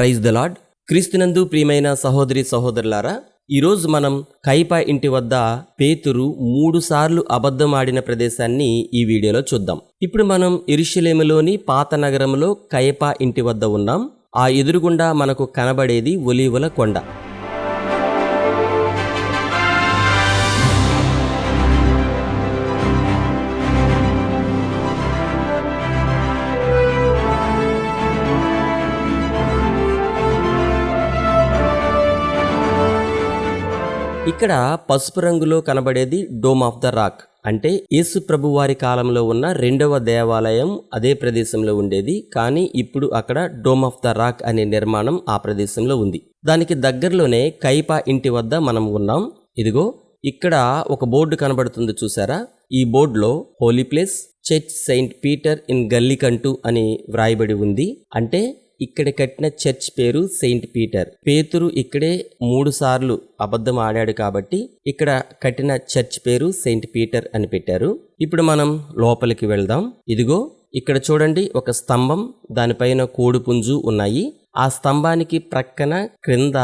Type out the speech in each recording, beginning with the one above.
Praise the lord క్రీస్తునందు ప్రియమైన సహోదరి సహోదరులారా ఈరోజు మనం కైపా ఇంటి వద్ద పేతురు మూడు సార్లు అబద్ధం ఆడిన ప్రదేశాన్ని ఈ వీడియోలో చూద్దాం. ఇప్పుడు మనం ఇరుషలేములోని పాత నగరంలో కైపా ఇంటి వద్ద ఉన్నాం. ఆ ఎదురుగుండా మనకు కనబడేది ఒలీవల కొండ. ఇక్కడ పసుపు రంగులో కనబడేది డోమ్ ఆఫ్ ద రాక్. అంటే యేసు ప్రభు వారి కాలంలో ఉన్న రెండవ దేవాలయం అదే ప్రదేశంలో ఉండేది. కానీ ఇప్పుడు అక్కడ డోమ్ ఆఫ్ ద రాక్ అనే నిర్మాణం ఆ ప్రదేశంలో ఉంది. దానికి దగ్గరలోనే కైపా ఇంటి వద్ద మనం ఉన్నాం. ఇదిగో ఇక్కడ ఒక బోర్డు కనబడుతుంది చూసారా? ఈ బోర్డులో holy place church Saint Peter in గల్లికంటూ అని వ్రాయబడి ఉంది. అంటే ఇక్కడ కట్టిన చర్చ్ పేరు సెయింట్ పీటర్. పేతురు ఇక్కడే మూడు సార్లు అబద్ధం ఆడాడు కాబట్టి ఇక్కడ కట్టిన చర్చ్ పేరు సెయింట్ పీటర్ అని పెట్టారు. ఇప్పుడు మనం లోపలికి వెళ్దాం. ఇదిగో ఇక్కడ చూడండి ఒక స్తంభం దానిపైన కోడిపుంజు ఉన్నాయి. ఆ స్తంభానికి ప్రక్కన క్రింద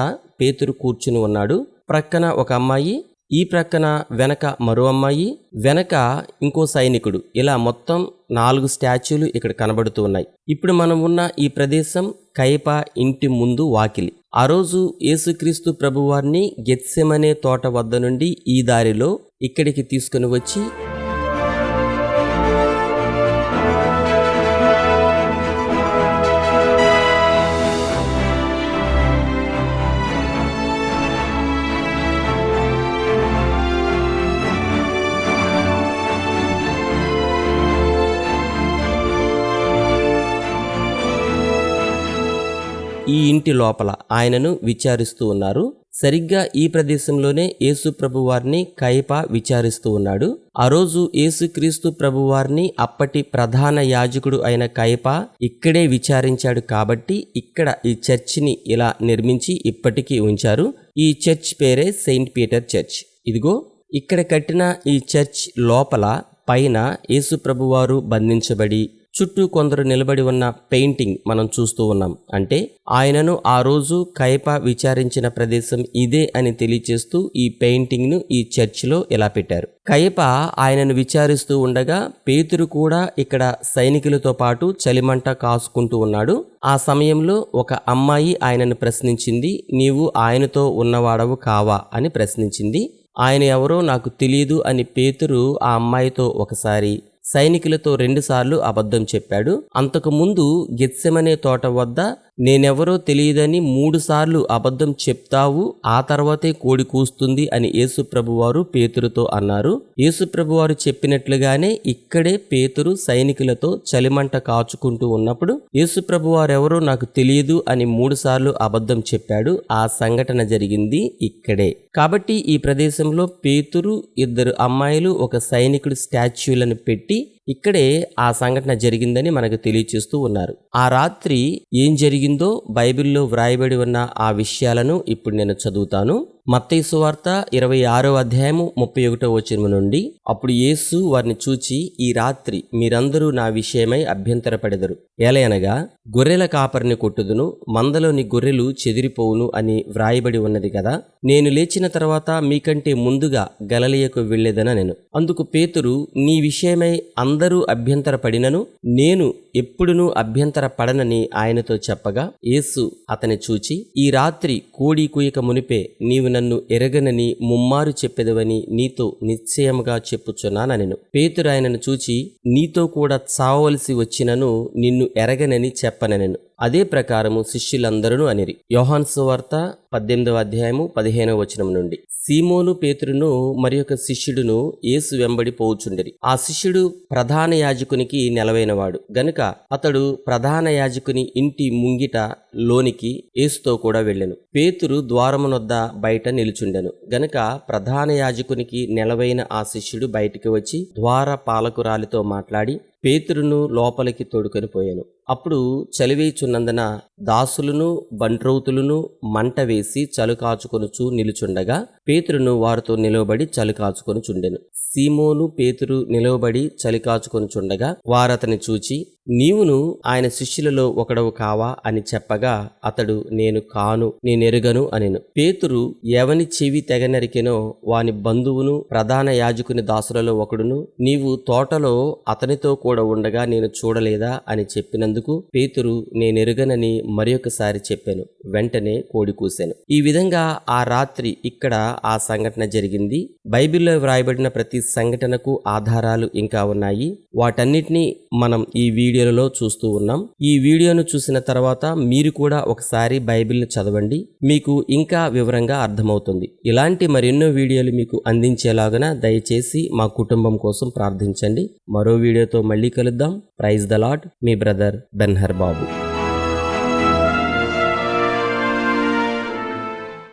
పేతురు కూర్చుని ఉన్నాడు. ప్రక్కన ఒక అమ్మాయి ఈ ప్రక్కన వెనక మరో అమ్మాయి వెనక ఇంకో సైనికుడు. ఇలా మొత్తం నాలుగు స్టాచ్యూలు ఇక్కడ కనబడుతూ ఉన్నాయి. ఇప్పుడు మనం ఉన్న ఈ ప్రదేశం కైప ఇంటి ముందు వాకిలి. ఆ రోజు యేసుక్రీస్తు ప్రభువారిని గెత్సెమనే తోట వద్ద నుండి ఈ దారిలో ఇక్కడికి తీసుకుని వచ్చి ఈ ఇంటి లోపల ఆయనను విచారిస్తూ ఉన్నారు. సరిగ్గా ఈ ప్రదేశంలోనే యేసు ప్రభువారిని కైప విచారిస్తూ ఉన్నాడు. ఆ రోజు యేసుక్రీస్తు ప్రభువారిని అప్పటి ప్రధాన యాజకుడు అయిన కైప ఇక్కడే విచారించాడు కాబట్టి ఇక్కడ ఈ చర్చిని ఇలా నిర్మించి ఇప్పటికీ ఉంచారు. ఈ చర్చ్ పేరే సెయింట్ పీటర్ చర్చ్. ఇదిగో ఇక్కడ కట్టిన ఈ చర్చ్ లోపల పైన యేసు ప్రభువారు బంధించబడి చుట్టూ కొందరు నిలబడి ఉన్న పెయింటింగ్ మనం చూస్తూ ఉన్నాం. అంటే ఆయనను ఆ రోజు కైప విచారించిన ప్రదేశం ఇదే అని తెలియచేస్తూ ఈ పెయింటింగ్ను ఈ చర్చిలో ఇలా పెట్టారు. కైప ఆయనను విచారిస్తూ ఉండగా పేతురు కూడా ఇక్కడ సైనికులతో పాటు చలిమంట కాసుకుంటూ ఉన్నాడు. ఆ సమయంలో ఒక అమ్మాయి ఆయనను ప్రశ్నించింది నీవు ఆయనతో ఉన్నవాడవు కావా? అని ప్రశ్నించింది. ఆయన ఎవరో నాకు తెలియదు అని పేతురు ఆ అమ్మాయితో ఒకసారి సైనికులతో రెండుసార్లు అబద్ధం చెప్పాడు. అంతకుముందు గెత్సెమనే తోట వద్ద నేనెవరో తెలియదని మూడుసార్లు అబద్ధం చెప్తావు ఆ తర్వాతే కోడి కూస్తుంది అని యేసుప్రభువారు పేతురుతో అన్నారు. యేసుప్రభువారు చెప్పినట్లుగానే ఇక్కడే పేతురు సైనికులతో చలిమంట కాచుకుంటూ ఉన్నప్పుడు యేసుప్రభువారెవరో నాకు తెలియదు అని మూడుసార్లు అబద్ధం చెప్పాడు. ఆ సంఘటన జరిగింది ఇక్కడే. కాబట్టి ఈ ప్రదేశంలో పేతురు ఇద్దరు అమ్మాయిలు ఒక సైనికుడు స్టాచ్యూలను పెట్టి ఇక్కడే ఆ సంఘటన జరిగిందని మనకు తెలియచేస్తూ ఉన్నారు. ఆ రాత్రి ఏం జరిగిందో బైబిల్లో వ్రాయబడి ఉన్న ఆ విషయాలను ఇప్పుడు నేను చదువుతాను. మత్తయి సువార్త ఇరవై ఆరో అధ్యాయము ముప్పై ఒకటో వచనం నుండి అప్పుడు యేసు వారిని చూచి ఈ రాత్రి మీరందరూ నా విషయమై అభ్యంతరపడెదరు. ఎలయనగా గొర్రెల కాపరిని కొట్టుదును మందలోని గొర్రెలు చెదిరిపోవును అని వ్రాయబడి ఉన్నది కదా నేను లేచిన తర్వాత మీకంటే ముందుగా గలలియకు వెళ్ళేదన నేను. అందుకు పేతురు నీ విషయమై అందరూ అభ్యంతరపడినను నేను ఎప్పుడునూ అభ్యంతర పడనని ఆయనతో చెప్పగా యేసు అతని చూచి ఈ రాత్రి కోడి కుయక మునిపే నీవు నన్ను ఎరగనని ముమ్మారు చెప్పెదవని నీతో నిశ్చయముగా చెప్పుచున్నానెను పేతురు ఆయనను చూచి నీతో కూడా చావవలసి వచ్చినను నిన్ను ఎరగనని చెప్పనెను. అదే ప్రకారము శిష్యులందరూ అనిరి. యోహాన్సు వార్త పద్దెనిమిదవ అధ్యాయము పదిహేనవ వచనం నుండి. సీమోను పేతురును మరి ఒక శిష్యుడును యేసు వెంబడి పోవుచుండిరి. ఆ శిష్యుడు ప్రధాన యాజకునికి నెలవైనవాడు. గనుక అతడు ప్రధాన యాజకుని ఇంటి ముంగిట లోనికి ఏసుతో కూడా వెళ్ళెను. పేతురు ద్వారమునొద్ద బయట నిలుచుండెను. గనుక ప్రధాన యాజకునికి నెలవైన ఆ శిష్యుడు బయటికి వచ్చి ద్వార పాలకురాలితో మాట్లాడి పేతురును లోపలికి తోడుకొని పోయాను. అప్పుడు చలివేచున్నందున దాసులను బంట్రౌతులను మంట వేసి చలు కాచుకొనుచు నిలుచుండగా పేతురును వారితో నిలవబడి చలి కాచుకొని చుండెను సీమోను పేతురు నిలవబడి చలి చుండగా వారతని చూచి నీవును ఆయన శిష్యులలో ఒకడవు కావా అని చెప్పగా అతడు నేను కాను నేనెరుగను అనెను. పేతురు ఎవని చెవి తెగనరికెనో వాని బంధువును ప్రధాన యాజకుని దాసులలో ఒకడును నీవు తోటలో అతనితో కూడా ఉండగా నేను చూడలేదా అని చెప్పినందుకు పేతురు నేనెరుగనని మరొకసారి చెప్పాను. వెంటనే కోడి కూశాను. ఈ విధంగా ఆ రాత్రి ఇక్కడ ఆ సంఘటన జరిగింది. బైబిల్లో వ్రాయబడిన ప్రతి సంఘటనకు ఆధారాలు ఇంకా ఉన్నాయి. వాటన్నిటినీ మనం ఈ వీడియోలలో చూస్తూ ఉన్నాం. ఈ వీడియోను చూసిన తర్వాత మీరు కూడా ఒకసారి బైబిల్ని చదవండి. మీకు ఇంకా వివరంగా అర్థమవుతుంది. ఇలాంటి మరెన్నో వీడియోలు మీకు అందించేలాగా దయచేసి మా కుటుంబం కోసం ప్రార్థించండి. మరో వీడియోతో మళ్ళీ కలుద్దాం. ప్రైజ్ ద లాట్ మీ బ్రదర్ బెన్హర్ బాబు